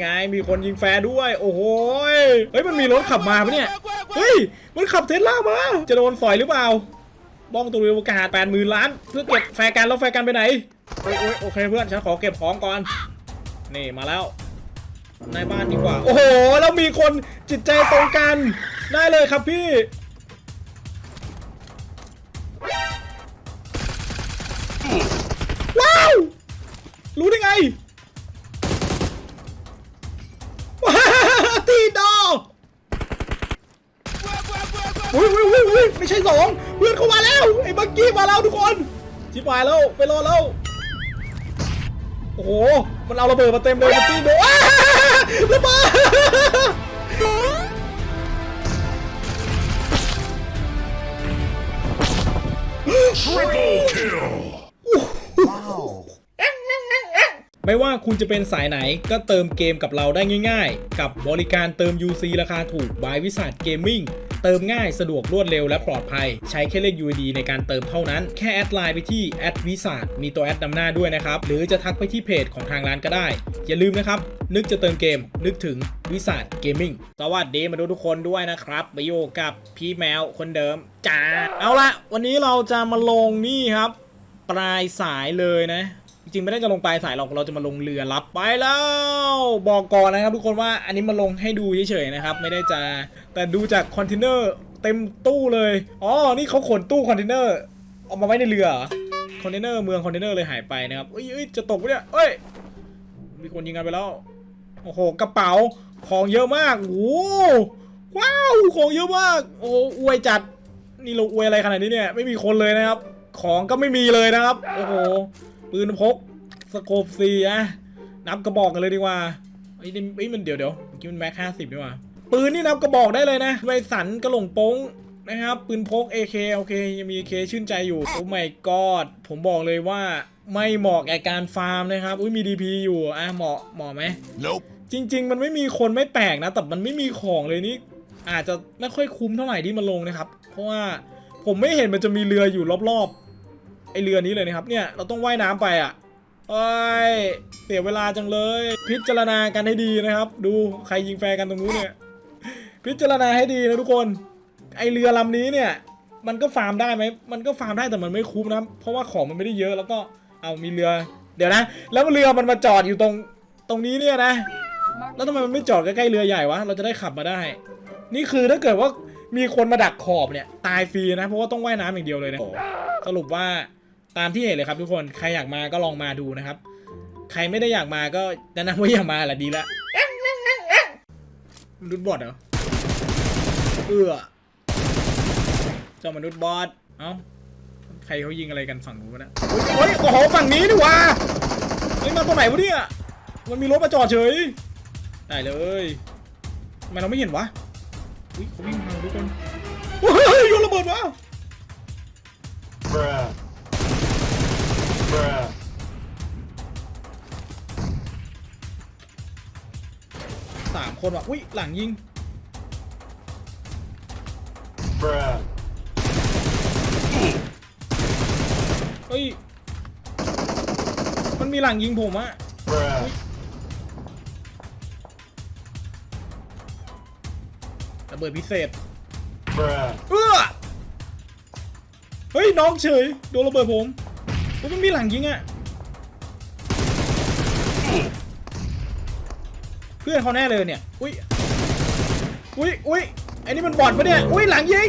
ไงมีคนยิงแฟร์ด้วย โอ้โหยเฮ้ยมันมีรถขับมาปะเนี่ยเฮ้ยมันขับเทสลามาจะโดนสอยหรือเปล่าบ้องตัวเรืออากาศแปดหมื่นล้าน เพื่อเก็บแฟร์กันแล้วแฟร์กันไปไหนโอ้ยโอ้ยโอเคเพื่อนฉันขอเก็บของก่อน นี่มาแล้วในบ้านดีกว่า โอ้โหแล้วมีคนจิตใจตรงกัน ได้เลยครับพี่ว้าวรู้ได้ไง ใช่สองเพื่อนเข้ามาแล้วไอ้บักกี้มาแล้วทุกคนชิบหายแล้วไปรอแล้ว โอ้โห มันเอาระเบิดมาเต็มเลยมันตีโดนอ้าระเบิดไม่ว่าคุณจะเป็นสายไหนก็เติมเกมกับเราได้ง่ายๆ กับบริการเติม UC ราคาถูกบายวิสัทเกมมิ่ง เติมง่ายสะดวกรวดเร็วและปลอดภัย ใช้แค่เลข UID ในการเติมเท่านั้น แค่แอดไลน์ไปที่แอดวิสัทมีตัวแอดนำหน้าด้วยนะครับ หรือจะทักไปที่เพจของทางร้านก็ได้ อย่าลืมนะครับ นึกจะเติมเกม นึกถึงวิสัทเกมมิ่งสวัสดีมาดูทุกคนด้วยนะครับไปอยู่กับพี่แมวคนเดิมจ้าเอาละวันนี้เราจะมาลงนี่ครับ ปลายสายเลยนะ จริงไม่ได้จะลงปลายสายหรอกเราจะมาลงเรือรับไปแล้วบอกก่อนนะครับทุกคนว่าอันนี้มาลงให้ดูเฉยๆนะครับไม่ได้จะแต่ดูจากคอนเทนเนอร์เต็มตู้เลยอ๋อนี่เขาขนตู้คอนเทนเนอร์เอามาไว้ในเรือคอนเทนเนอร์เมืองคอนเทนเนอร์เลยหายไปนะครับเอ้ยจะตกเนี่ยเอ้ยมีคนยิงกันไปแล้วโอ้โหกระเป๋าของเยอะมากโอ้ว้าวของเยอะมากโอ้อวยจัดนี่เราอวยอะไรขนาดนี้เนี่ยไม่มีคนเลยนะครับ ของก็ไม่มีเลยนะครับโอ้โห ปืนพกสโคปซีอะนับกระบอกกันเลยดีกว่าไอ้ยนี่ไอ้ยมันเดี๋ยวเดี๋ยวเมื่อกี้มันแม็กห้าสิบดีกว่าปืนนี่นับกระบอกได้เลยนะไวสันกระหล่งโป้งนะครับ ปืนพก AK โอเค ยังมี AK ชื่นใจอยู่ โอ้ my god ผมบอกเลยว่าไม่เหมาะแก่การฟาร์มนะครับ อุ้ยมี DP อยู่ อะเหมาะเหมาะไหม Nope. จริง ๆ มันไม่มีคนไม่แปลกนะ แต่มันไม่มีของเลยนี่ อาจจะไม่ค่อยคุ้มเท่าไหร่ที่มันลงนะครับ เพราะว่าผมไม่เห็นมันจะมีเรืออยู่รอบๆ ไอเรือนี้เลยนะครับเนี่ยเราต้องว่ายน้ำไปอะเอ้ยเสียเวลาจังเลย พิจารณากันให้ดีนะครับ ดูใครยิงแฟร์กันตรงนู้นเนี่ยพิจารณาให้ดีนะทุกคน ไอเรือลำนี้เนี่ย มันก็ฟาร์มได้ไหมมันก็ฟาร์มได้แต่มันไม่คุ้มนะเพราะว่าของมันไม่ได้เยอะแล้วก็เอามีเรือ เดี๋ยวนะ แล้วเรือมันมาจอดอยู่ตรงตรงนี้เนี่ยนะ แล้วทำไมมันไม่จอดใกล้ๆเรือใหญ่วะเราจะได้ขับมาได้ นี่คือถ้าเกิดว่ามีคนมาดักขอบเนี่ย ตายฟรีนะ เพราะว่าต้องว่ายน้ำอย่างเดียวเลยนะสรุปว่า ตามที่เห็นเลยครับทุกคนใครอยากมาก็ลองมาดูนะครับ ใครไม่ได้อยากมาก็แนะนำว่าอย่ามาแหละดีละมนุษย์บอดเหรอเอือเจ้ามนุษย์บอดเอ้าใครเขายิงอะไรกันฝั่งนู้นนะเฮ้ยโอ้โหฝั่งนี้ดิว่าเฮ้ยมาตรงไหนวะเนี่ยมันมีรถมาจอดเฉยได้เลยทำไมเราไม่เห็นวะอุ้ยเขาวิ่งมาทุกคนเฮ้ยโยนระเบิดมา Bruh. Bruh. สามคนว่ะ อุ้ย หลังยิง Bruh. เฮ้ย มันมีหลังยิงผมอะ Bruh. ระเบิดพิเศษ Bruh. เออเฮ้ย น้องเฉย โดนระเบิดผม อุ๊ยมันมีหลังยิงอะเพื่อนเขาแน่เลยเนี่ย อุ้ย อุ้ยอุ้ยไอ้นี่มันบอดปะเนี่ย อุ้ยหลังยิง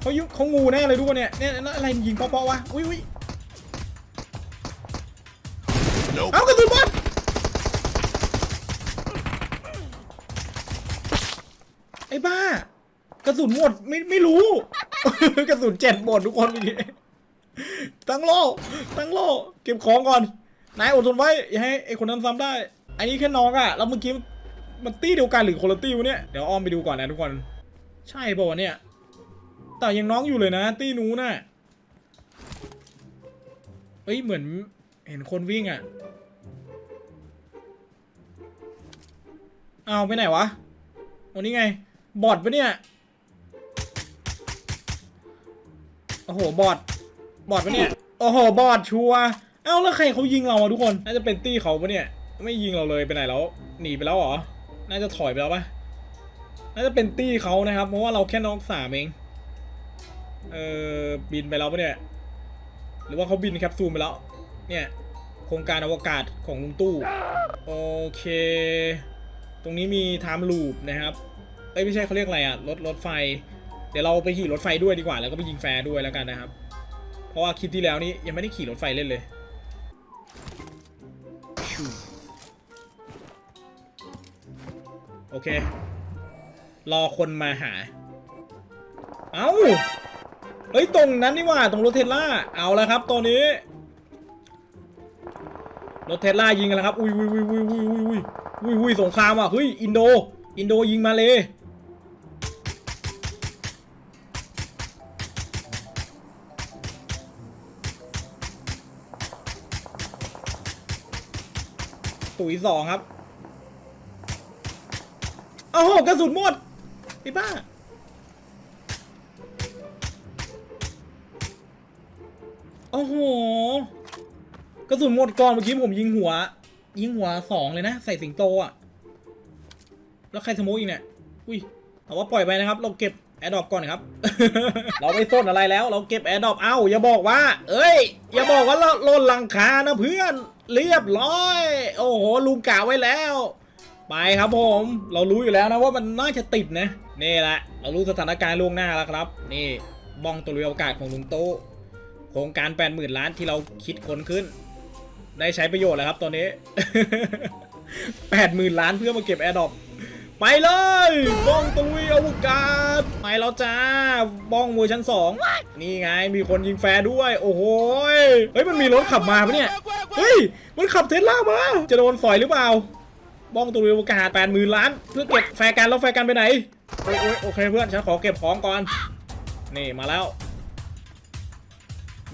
เขายุเขางูแน่เลยทุกคนเนี่ย เนี่ยแล้วอะไรมันยิงเปาะๆวะ อุ้ยอุ้ย Nope. เอากระสุนบอลไอ้บ้า กระสุนหมดไม่ไม่รู้ กระสุนเจ็ดหมดทุกคนทีตั้งโล่ตั้งโล่เก็บของก่อนนายอดทนไว้อย่าให้ไอคนนั้นซ้ำได้อันนี้แค่น้องอะแล้วเมื่อกี้มันตี้เดียวกันหรือคนละตี้วะเนี่ยเดี๋ยวอ้อมไปดูก่อนนะทุกคน ใช่ป่าวะเนี่ย แต่ยังน้องอยู่เลยนะ ตี้นู้นน่ะเฮ้ยเหมือนเห็นคนวิ่งอะเอาไปไหนวะวันนี้ไง บอดปะเนี่ย โอ้โหบอดบอดปะเนี่ยโอ้โหบอดชัวเอ้าแล้วใครเขายิงเราอะทุกคนน่าจะเป็นตี้เขาปะเนี่ย ไม่ยิงเราเลยไปไหนแล้วหนีไปแล้วเหรอน่าจะถอยไปแล้วปะน่าจะเป็นตี้เขานะครับ เพราะว่าเราแค่น้องสามเองเออบินไปแล้วปะเนี่ย หรือว่าเขาบินแคปซูลไปแล้ว เนี่ยโครงการอวกาศของลุงตู้โอเค ตรงนี้มีไทม์ลูปนะครับเอ้ยไม่ใช่เขาเรียกอะไรอะรถรถไฟ เดี๋ยวเราไปขี่รถไฟด้วยดีกว่า แล้วก็ไปยิงแฟร์ด้วยแล้วกันนะครับ เพราะว่าคลิปที่แล้วนี้ยังไม่ได้ขี่รถไฟเล่นเลยโอเค รอคนมาหา เอ้าเฮ้ย ตรงนั้นนี่ว่าตรงรถเทสลาเอาแล้วครับตัวนี้ รถเทสลายิงกันแล้วครับอุ้ยอุ้ยอุ้ยอุ้ยอุ้ยอุ้ยอุ้ยอุ้ยอุ้ยสงครามอะ เฮ้ย อินโด อินโดยิงมาเลย ตุ๋ยสองครับโอ้โหกระสุนหมดพี่ป้าโอ้โหกระสุนหมดก่อนเมื่อกี้ผมยิงหัว ยิงหัวสองเลยนะ ใส่สิงโตอะ แล้วใครสโมกอีกเนี่ย อุ้ยเอาว่าปล่อยไปนะครับ เราเก็บแอร์ดอปก่อนครับ เราไม่ส้นอะไรแล้ว เราเก็บแอร์ดอปเอ้าอย่าบอกว่า เอ้ย อย่าบอกว่าเราลนหลังคานะเพื่อน เรียบร้อย โอ้โหลุงกะไว้แล้ว ไปครับผม เรารู้อยู่แล้วนะว่ามันน่าจะติดนะนี่แหละเรารู้สถานการณ์ล่วงหน้าแล้วครับ นี่บ้องตัวเรือโอกาสของลุงโตโครงการ 80,000 ล้านที่เราคิดคนขึ้น ได้ใช้ประโยชน์แล้วครับตอนนี้ 80,000 ล้านเพื่อมาเก็บแอร์ดอปไปเลยบ้องตะลุยอวกาศไปแล้วจ้าบ้องเวอร์ชั้น2นี่ไงมีคนยิงแฟร์ด้วย โอ้โหยเฮ้ยมันมีรถขับมาปะเนี่ย เฮ้ย มันขับเทสลามา จะโดนสอยหรือเปล่า บ้องตะลุยอวกาศ80,000ล้าน เพื่อเก็บแฟร์กันแล้วแฟร์กันไปไหนโอ้ยโอ้ยโอเคเพื่อน ฉันขอเก็บของก่อน นี่มาแล้ว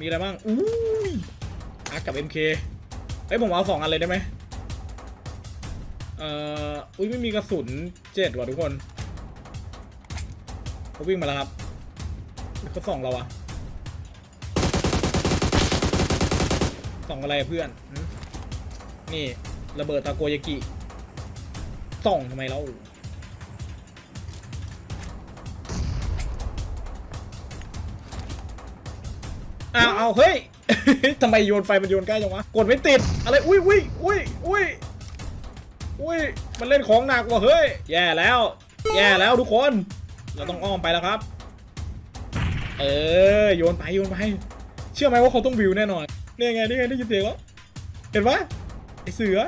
มีอะไรบ้างอุ้ยอาร์กับ MK เอ้ยผมเอาสองอันเลยได้ไหมเอ่อ อุ้ยไม่มีกระสุนเจ็ดว่ะทุกคนเขาวิ่งมาแล้วครับเขาส่องเราอะ ส่องอะไรเพื่อน นี่ระเบิดตาโกยากิส่องทำไมเราอ้าวเอาเฮ้ยทำไมโยนไฟมันโยนใกล้จังวะ กดไม่ติด อะไร อุ้ยอุ้ยอุ้ยอุ้ยอุ้ย มันเล่นของหนักว่ะเฮ้ย แย่แล้ว แย่แล้วทุกคน เราต้องอ้อมไปแล้วครับ เออ โยนไปโยนไป เชื่อไหมว่าเขาต้องวิวแน่นอน นี่ไงนี่ไงได้ยินเสียงแล้วเห็นปะไอเสือ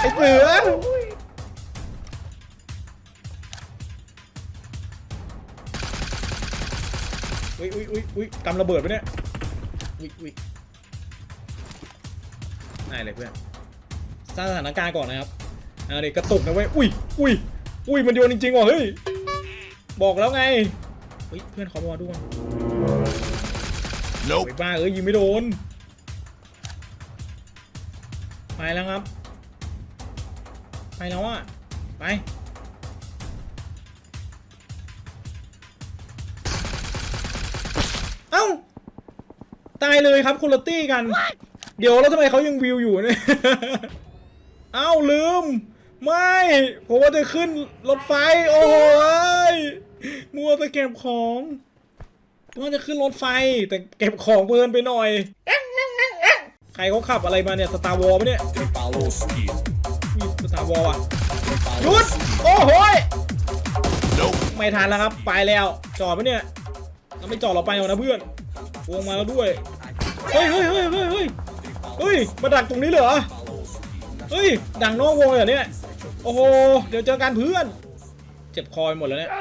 ไอเสืออุ้ยอุ้ยอุ้ยอุ้ยกำระเบิดไปเนี่ยอุ้ยอุ้ยได้เลยเพื่อนสร้างสถานการณ์ก่อนนะครับเอาด็กกระตุกนะเว้ยอุ้ยอุ้ยอุ้ยมันโยนจริงๆว่ะเฮ้ยบอกแล้วไงเฮ้ยเพื่อนเขามาด้วย Nope. ไปบ้าเอ้ยยิงไม่โดนไปแล้วครับ ไปแล้วอะไปเอ้าตายเลยครับคุณลตี้กัน เดี๋ยวแล้วทำไมเขายังวิวอยู่เนี่ยเอ้าลืม ไม่ผมว่าจะขึ้นรถไฟ โอ้โหยมัวแต่เก็บของ ว่าจะขึ้นรถไฟแต่เก็บของเพลินไปหน่อย ใครเขาขับอะไรมาเนี่ยสตาร์วอลปะเนี่ยมีสตาร์วอลอะหยุดโอ้โหไม่ทันแล้วครับ ไปแล้ว จอดปะเนี่ยถ้าไม่จอดเราไปเอานะเพื่อนวงมาแล้วด้วย เฮ้ยเฮ้ยเฮ้ยเฮ้ยเฮ้ยเฮ้ยมาดักตรงนี้เลยเหรอ เฮ้ย ดังนอกวงเลยเหรอเนี่ย โอ้โห เดี๋ยวเจอกันเพื่อน เจ็บคอไปหมดแล้วเนี่ย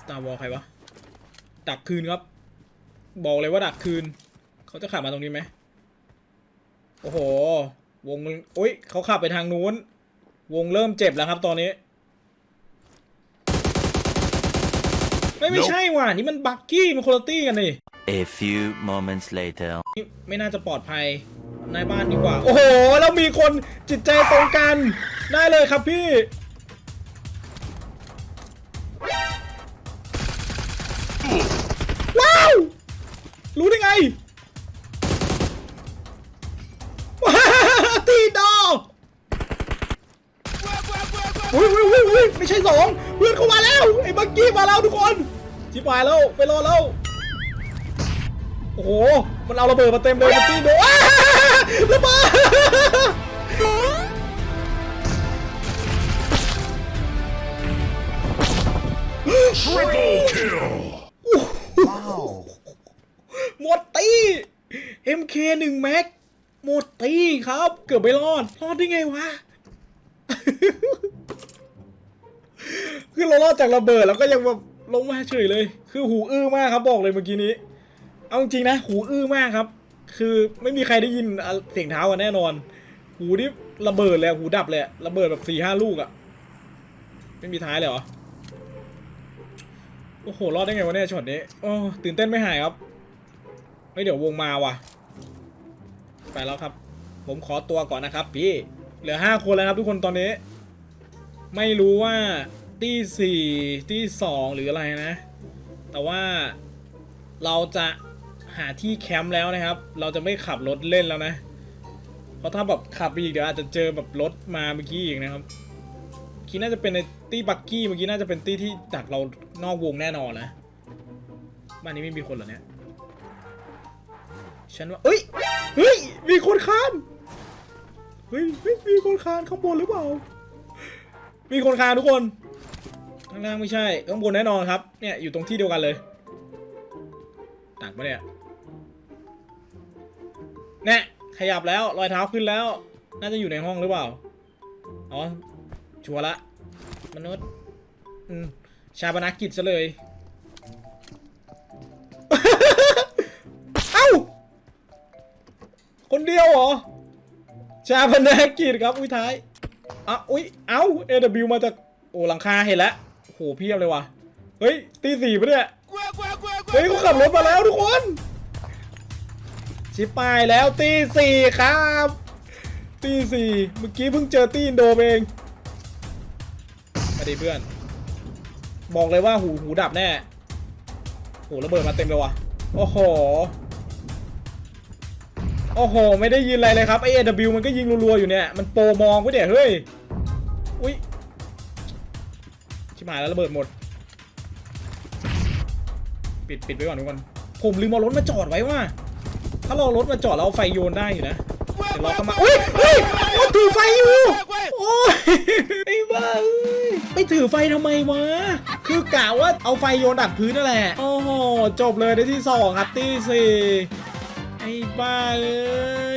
สตาร์วอลใครวะ ดักคืนครับ บอกเลยว่าดักคืน เขาจะขับมาตรงนี้ไหมโอ้โห วงมันโอ้ยเขาขับไปทางนู้น วงเริ่มเจ็บแล้วครับตอนนี้ ไม่ไม่ Nope ใช่ว่ะนี่มันบักกี้มันคนละตี้กันนี่ A few moments later. นี่ไม่น่าจะปลอดภัยในบ้านดีกว่า โอ้โห แล้วมีคนจิตใจตรงกัน ได้เลยครับพี่ รู้ได้ไงตีดอกอุ้ยอุ้ยอุ้ยอุ้ยไม่ใช่สองเพื่อนเข้ามาแล้วไอ้บักกี้มาแล้วทุกคนชิบหายแล้วไปรอแล้วโอ้โหมันเอาระเบิดมาเต็มเลยมันตีโดอระเบิด Triple kill. ตี MK 1แม็กหมดตีครับ เกือบไม่รอด รอดได้ไงวะ คือเรารอดจากระเบิดแล้วก็ยังแบบลงมาเฉยเลย คือหูอื้อมากครับบอกเลยเมื่อกี้นี้ เอาจริงนะ หูอื้อมากครับ คือไม่มีใครได้ยินเสียงเท้ากันแน่นอน หูนี่ระเบิดเลยอะหูดับเลยระเบิดแบบสี่ห้าลูกอะไม่มีท้ายเลยเหรอ โอ้โห รอดได้ไงวะเนี่ยช็อตนี้ โอ้ ตื่นเต้นไม่หายครับ ฮ้ยเดี๋ยววงมาว่ะ ไปแล้วครับ ผมขอตัวก่อนนะครับ พี่ เหลือห้าคนแล้วครับทุกคนตอนนี้ ไม่รู้ว่าที่สี่ที่สองหรืออะไรนะ แต่ว่าเราจะหาที่แคมป์แล้วนะครับ เราจะไม่ขับรถเล่นแล้วนะ เพราะถ้าแบบขับไปอีกเดี๋ยวอาจจะเจอแบบรถมาเมื่อกี้อีกนะครับคิดน่าจะเป็นในตี้บักกี้เมื่อกี้น่าจะเป็นตี้ที่ดักเรานอกวงแน่นอนนะ บ้านนี้ไม่มีคนเหรอเนี่ย ฉันว่าเอ้ย เฮ้ย มีคนคาน เฮ้ยมีคนคานข้างบนหรือเปล่า มีคนคานทุกคน ข้างล่างไม่ใช่ ข้างบนแน่นอนครับ เนี่ยอยู่ตรงที่เดียวกันเลยตักมาเนี่ยเนี่ยขยับแล้ว รอยเท้าขึ้นแล้ว น่าจะอยู่ในห้องหรือเปล่า อ๋อ ชัวร์ละ มนุษย์อืมชาปนกิจซะเลย คนเดียวเหรอ ชาพนากิจครับ อุ้ยท้ายอะอุ้ย เอ้า AW มาจาก โอ้หลังคาเห็นแล้วโหเพียบเลยว่ะ เฮ้ย ตีสี่ปะเนี่ย เฮ้ยเขาขับรถมาแล้วทุกคน ชิปปายแล้วตีสี่ครับ ตีสี่เมื่อกี้เพิ่งเจอตีอินโดเองมาดิเพื่อน บอกเลยว่าหูหูดับแน่โหระเบิดมาเต็มเลยว่ะ โอ้โห โอ้โห ไม่ได้ยินอะไรเลยครับไอเอวมันก็ยิงรัวๆอยู่เนี่ย มันโปรมองไว้เดี๋ยเฮ้ย อุ้ย ชิบหายแล้วระเบิดหมด ปิดปิดไว้ก่อนทุกคน ผมลืมเอารถมาจอดไว้ว่า ถ้าเราเอรถมาจอดเราเอาไฟโยนได้อยู่นะเดี๋ยวเราเข้ามาอุ้ยเฮ้ยรถถือไฟอยู่ โอ้ยไอ้บ้าเอ้ยไปถือไฟทำไมวะ คือกะว่าเอาไฟโยนดักพื้นนั่นแหละ โอ้โห จบเลยได้ที่สองครับที่สี่ Bye padre.